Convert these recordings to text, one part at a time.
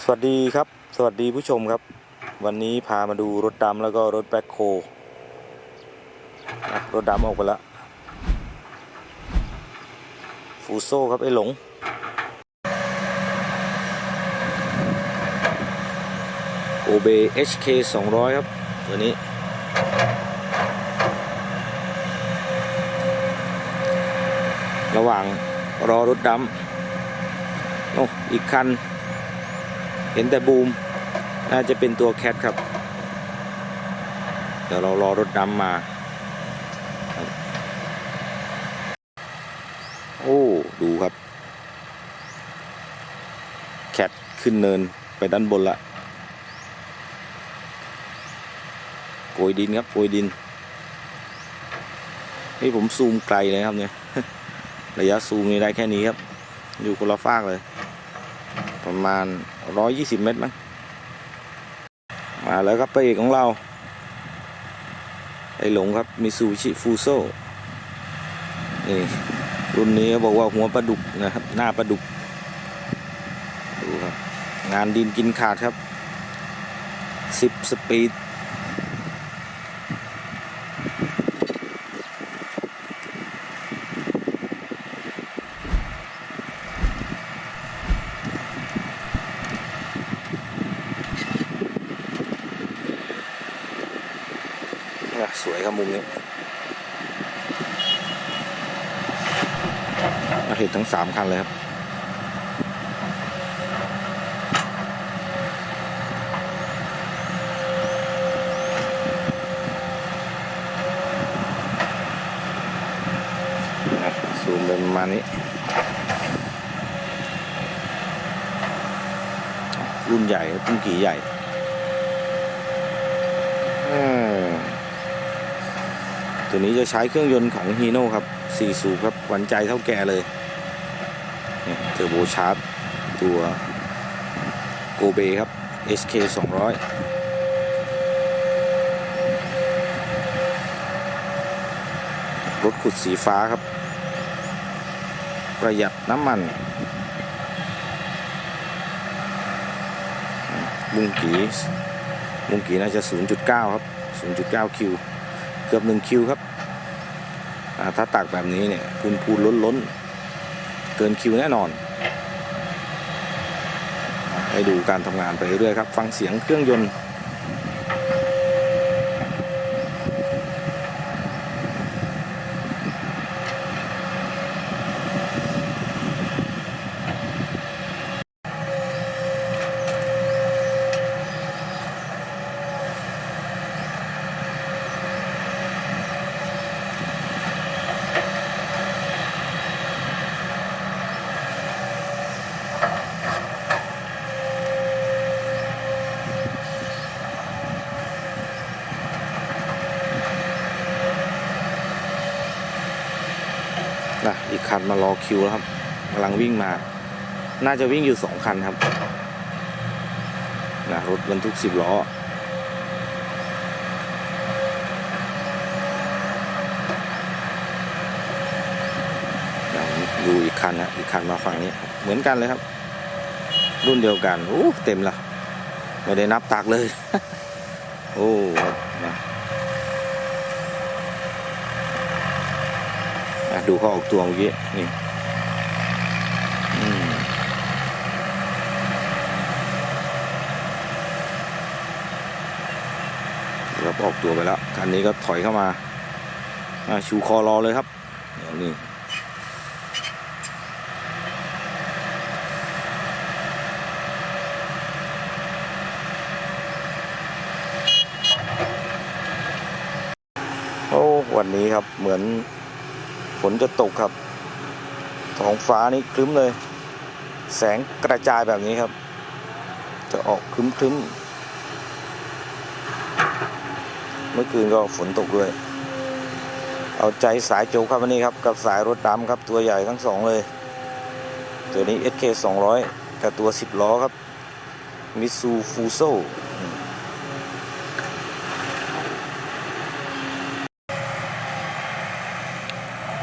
สวัสดีครับ สวัสดีผู้ชมครับ วันนี้พามาดูรถดำแล้วก็รถแบ็คโครถดำออกไปแล้วฟูโซ่ครับ ไอ้หลง โอเบ HK 200 ครับ ตัวนี้ ระหว่างรอรถดำโอ้อีกคัน เห็นแต่บูมน่าจะเป็นตัวแคทครับ เดี๋ยวเรารอรถดำมา โอ้ ดูครับ แคทขึ้นเนินไปด้านบนละโกยดินครับโกยดิน นี่ผมซูมไกลเลยครับเนี่ยระยะซูมนี่ได้แค่นี้ครับ อยู่คนละฟากเลย ประมาณ 120เมตรมั้งมาแล้วครับพระเอกของเราไอหลงครับมิซูชิฟูโซนี่รุ่นนี้บอกว่าหัวปลาดุกนะครับหน้าปลาดุกดูครับงานดินกินขาดครับสิบสปีด อะสวยครับมุมนี้มา เห็นทั้งสามคันเลยครับซูมเป็นประมาณนี้ รุ่นใหญ่รุ่นกี่ใหญ่ตัวนี้จะใช้เครื่องยนต์ของฮีโน่ครับ 4 สูบครับหวันใจเท่าแก่เลย เทอร์โบชาร์จตัวโกเบครับ SK 200รถขุดสีฟ้าครับ ประหยัดน้ำมันบุงกีบุงกีน่าจะ 0.9 ครับ 0.9 คิว เกือบหนึ่งคิวครับ ถ้าตักแบบนี้เนี่ยพูนพูนล้นล้นๆ เกินคิวแน่นอน ให้ดูการทำงานไปเรื่อยครับ ฟังเสียงเครื่องยนต์ นะอีก คันมารอคิวแล้วครับกำลังวิ่งมา น่าจะวิ่งอยู่สองคันครับนะรถบรรทุกสิบล้อดูอีกคันนะอีกคันมาฝั่งนี้ เหมือนกันเลยครับ รุ่นเดียวกันโอ้เต็มละไม่ได้นับตักเลย โอ้นะ อะ ดูเขาออกตัวเมื่อกี้นี่อืมครับออกตัวไปแล้วคันนี้ก็ถอยเข้ามาชูคอรอเลยครับเดี๋ยวนี่โอ้วันนี้ครับเหมือน ฝนจะตกครับท้องฟ้านี่ครึ้มเลย แสงกระจายแบบนี้ครับ จะออกครึ้มครึ้มๆเมื่อคืนก็ฝนตกด้วย เอาใจสายโจกครับวันนี้ครับ กับสายรถดำครับตัวใหญ่ทั้งสองเลย ตัวนี้ SK 200 กับตัว 10 ล้อครับมิซูฟูโซ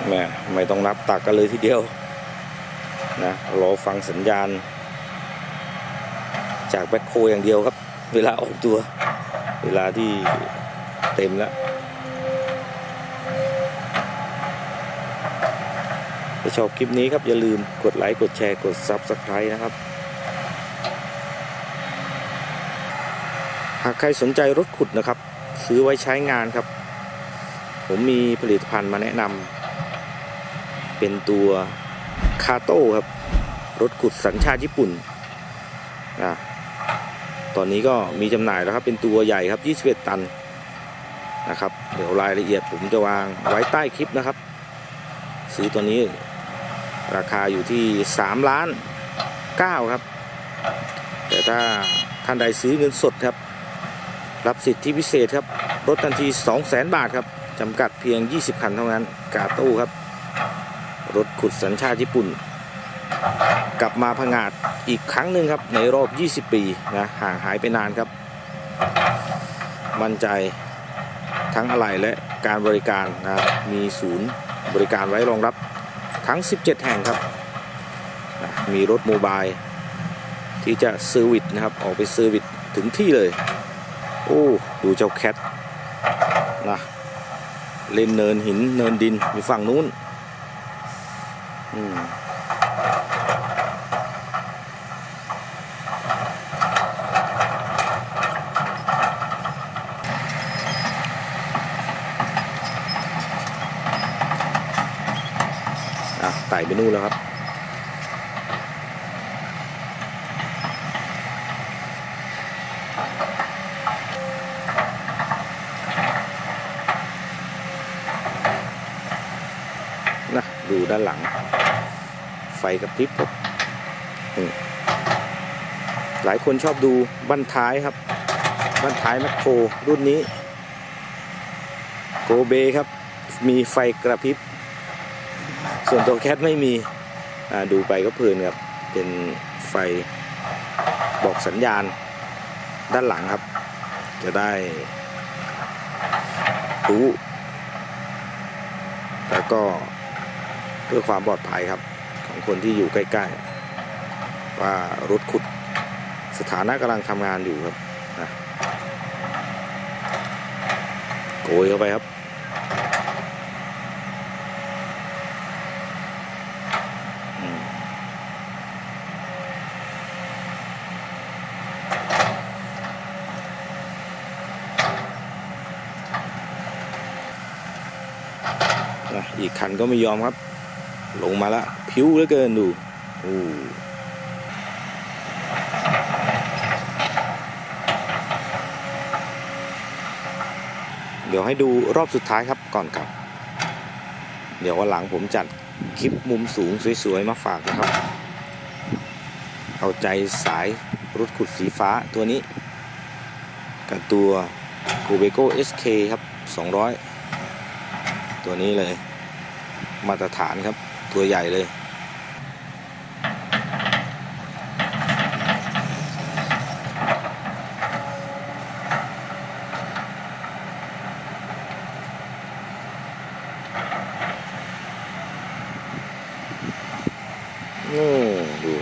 แม่ไม่ต้องนับตักกันเลยทีเดียวนะรอฟังสัญญาณ จากแบ็คโคอย่างเดียวครับ เวลาออกตัว เวลาที่เต็มแล้วถ้าชอบคลิปนี้ครับ อย่าลืมกดไลค์ กดแชร์ กด Subscribe นะครับ หากใครสนใจรถขุดนะครับ ซื้อไว้ใช้งานครับ ผมมีผลิตภัณฑ์มาแนะนำ เป็นตัวคาโต้ครับ รถขุดสัญชาติญี่ปุ่นอะตอนนี้ก็มีจำหน่ายแล้วครับ เป็นตัวใหญ่ครับ 21 ตันนะครับ เดี๋ยวรายละเอียดผมจะวางไว้ใต้คลิปนะครับ ซื้อตัวนี้ราคาอยู่ที่ 3 ล้าน 9 ครับ แต่ถ้าท่านใดซื้อเงินสดครับ รับสิทธิพิเศษครับลดทันที 200,000 บาทครับจำกัดเพียง 20 คันเท่านั้น กาตู้ครับ รถขุดสัญชาติญี่ปุ่น กลับมาพังงาดอีกครั้งหนึ่งครับ ในรอบ 20 ปีนะห่างหายไปนานครับ มั่นใจทั้งอะไหล่และการบริการนะมีศูนย์บริการไว้รองรับทั้ง 17 แห่งครับนะมีรถโมบายที่จะเซอร์วิสนะครับ ออกไปเซอร์วิสถึงที่เลย โอ้ดูเจ้าแคทนะเล่นเนินหินเนินดินอยู่ฝั่งนู้น อะไต่ไปนู่นแล้วครับ นะดูด้านหลัง ไฟกระพริบครับหลายคนชอบดูบั้นท้ายครับ บั้นท้ายแมคโครรุ่นนี้ โกเบครับ มีไฟกระพริบ ส่วนตัวแคทไม่มีดูไปก็เพลินครับ เป็นไฟบอกสัญญาณด้านหลังครับ จะได้รู้ แล้วก็เพื่อความปลอดภัยครับ ของคนที่อยู่ใกล้ ๆ ว่ารถขุดสถานะกำลังทำงานอยู่ครับนะโกยเข้าไปครับ อีกคันก็ไม่ยอมครับ ลงมาแล้วผิวเหลือเกินดูโอ้เดี๋ยวให้ดูรอบสุดท้ายครับก่อนกลับ เดี๋ยววันหลังผมจัดคลิปมุมสูงสวยๆมาฝากนะครับ เอาใจสายรถขุดสีฟ้าตัวนี้ กับตัว g o b e g o SK ครับ 200 ตัวนี้เลย มาตรฐานครับ ตัวใหญ่เลย โอ้ ดู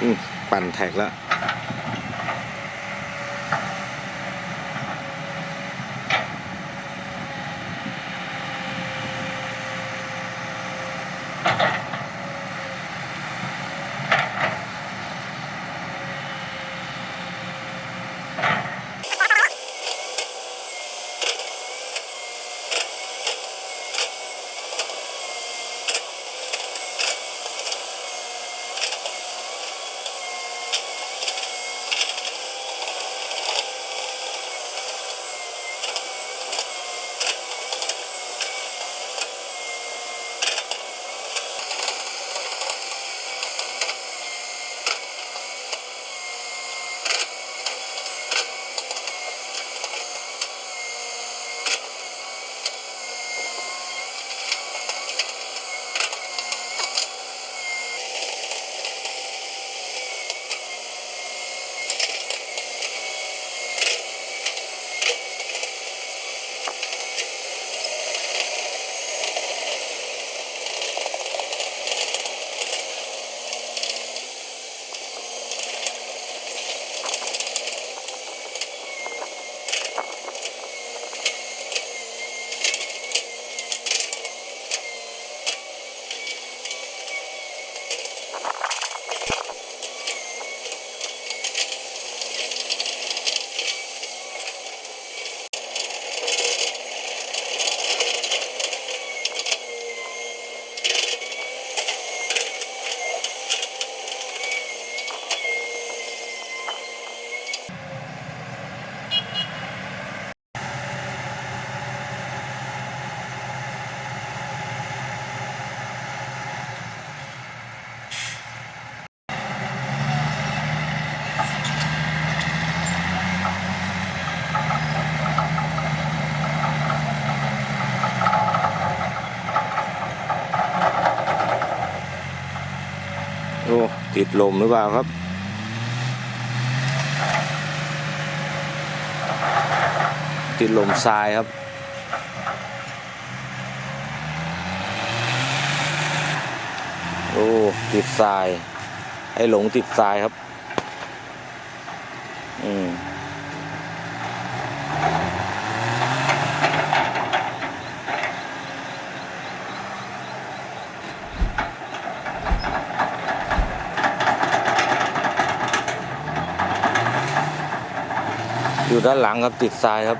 อืมปั่นแท็กแล้ว ติดลมหรือเปล่าครับ ติดลมทรายครับโอ้ติดทรายไอ้หลงติดทรายครับ อยู่ด้านหลังครับติดทรายครับ